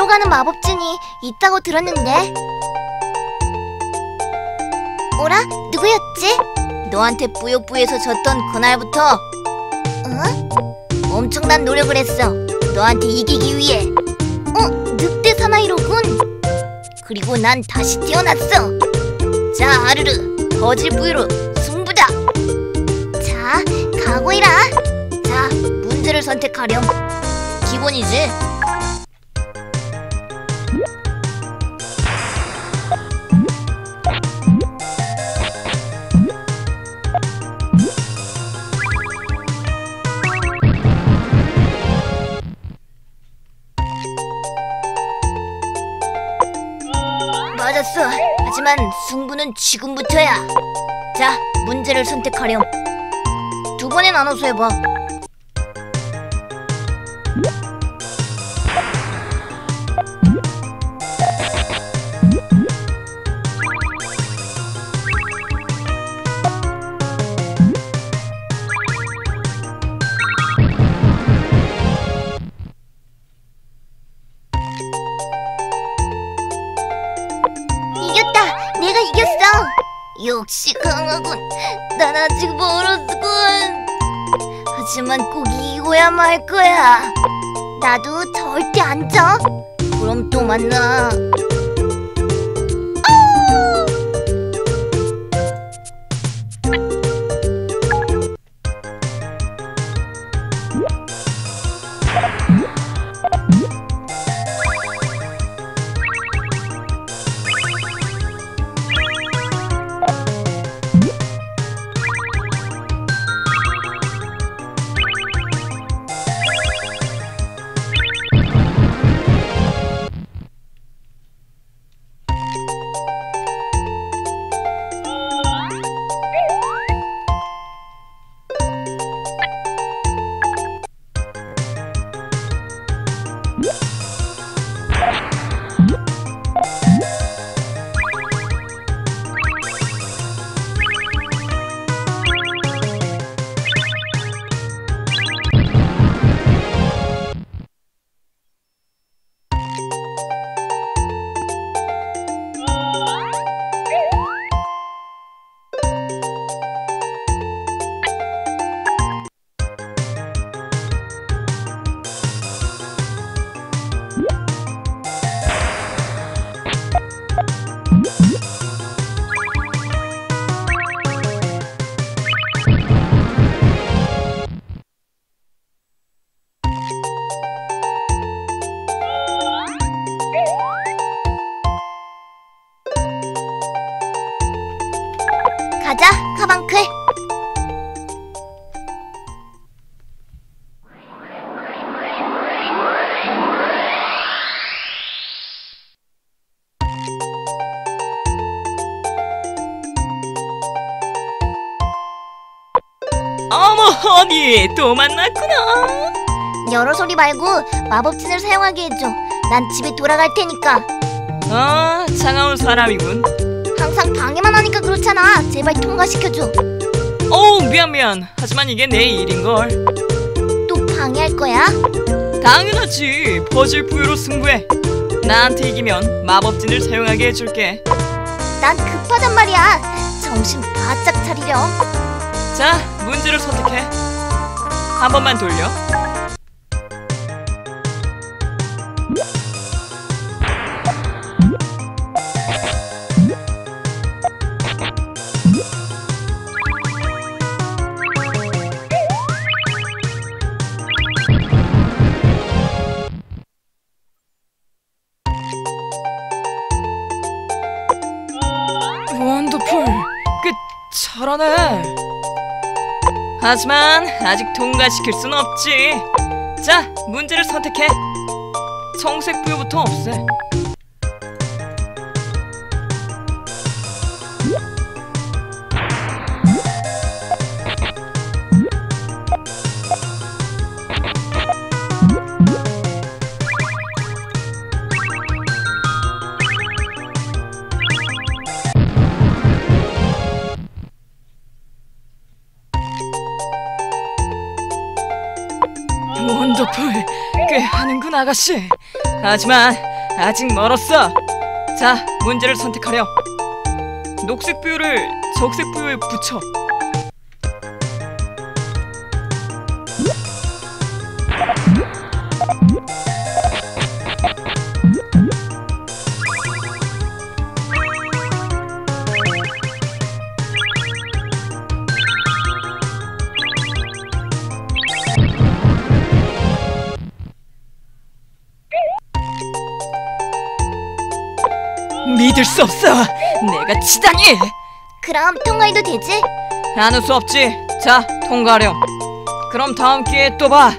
위로 가는 마법진이 있다고 들었는데. 어라? 누구였지? 너한테 뿌요뿌에서 졌던 그날부터 어? 엄청난 노력을 했어. 너한테 이기기 위해. 어? 늑대 사나이로군. 그리고 난 다시 태어났어. 자, 아르르. 거질 뿌요로 승부다. 자, 각오해라. 자, 문제를 선택하렴. 기본이지. 하지만 승부는 지금부터야. 자, 문제를 선택하렴. 두 번에 나눠서 해봐. 역시 강하군. 난 아직 멀었군. 하지만 꼭 이기고야 말 거야. 나도 절대 안 져. 그럼 또 만나. 가 허니 또 만났구나 여러 소리 말고 마법진을 사용하게 해줘. 난 집에 돌아갈 테니까. 아 차가운 사람이군 항상 방해만 하니까 그렇잖아. 제발 통과시켜줘. 어우 미안 미안 하지만 이게 내 일인걸 또 방해할 거야? 당연하지 퍼즐 부여로 승부해 나한테 이기면 마법진을 사용하게 해줄게 난 급하단 말이야. 정신 바짝 차리렴. 자 문제를 선택해. 한 번만 돌려. 원더풀. 꽤 잘하네 하지만 아직 통과시킬 순 없지. 자 문제를 선택해. 청색 부여부터 없애 원더풀 꽤 하는군 아가씨 하지만 아직 멀었어. 자, 문제를 선택하렴. 녹색 부유를 적색 부유에 붙여. 믿을 수 없어. 내가 치다니. 그럼 통과해도 되지? 안할수 없지. 자, 통과하렴. 그럼 다음 기회에 또 봐.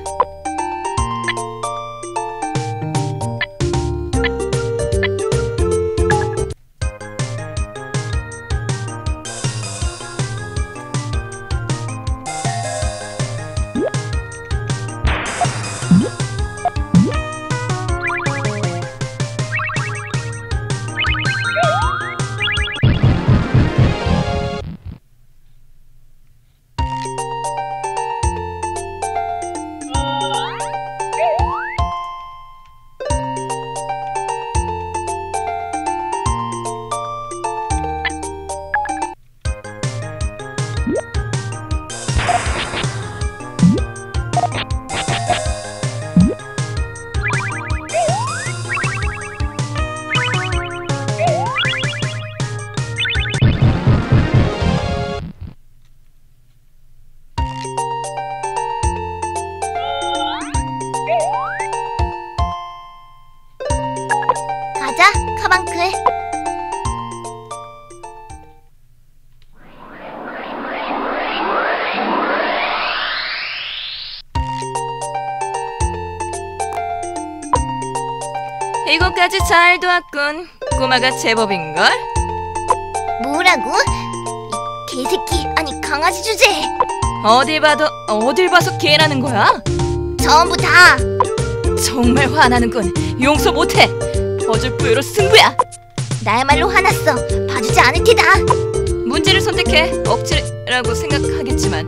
이것까지 잘 도왔군. 꼬마가 제법인걸? 뭐라고? 이 개새끼, 아니 강아지 주제. 어딜 봐도 어딜 봐서 개라는 거야? 전부 다. 정말 화나는군. 용서 못해. 버즐 부여로 승부야. 나야말로 화났어. 봐주지 않을 테다. 문제를 선택해. 억지라고 생각하겠지만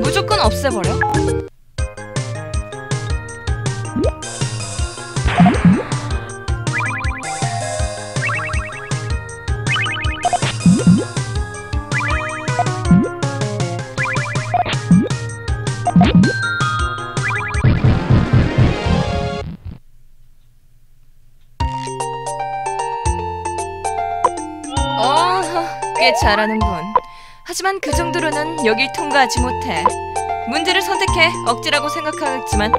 무조건 없애버려. 꽤 잘하는군. 하지만 그 정도로는 여길 통과하지 못해. 문제를 선택해. 억지라고 생각하겠지만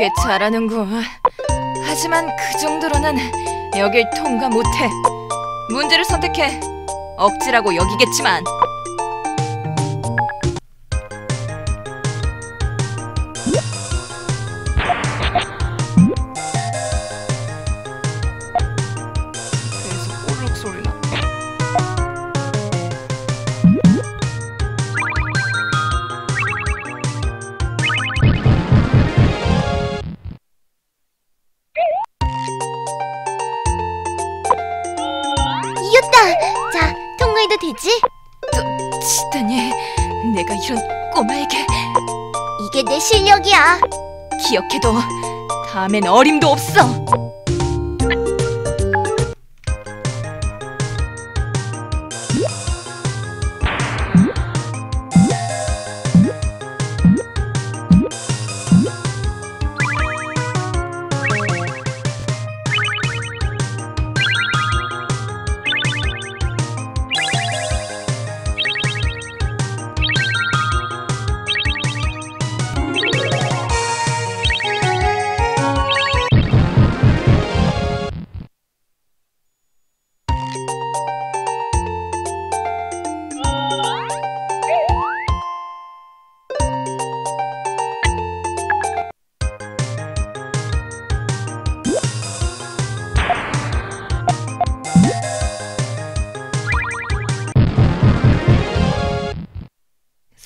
꽤 잘하는군. 하지만 그 정도로는 여길 통과 못해. 문제를 선택해. 억지라고 여기겠지만 내가 이런 꼬마에게 이게 내 실력이야. 기억해도 다음엔 어림도 없어.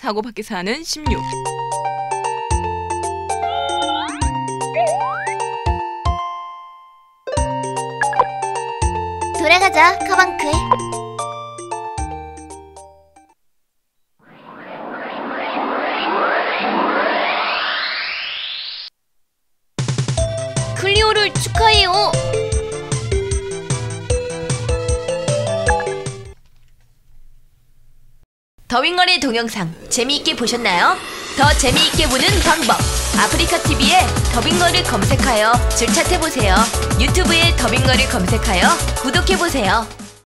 사고 밖에 사는 16. 돌아가자, 커방클. 클리오를 축하해요. 더윙걸의 동영상 재미있게 보셨나요? 더 재미있게 보는 방법 아프리카 TV에 더빙걸을 검색하여 줄 찾아보세요. 유튜브에 더빙걸을 검색하여 구독해보세요.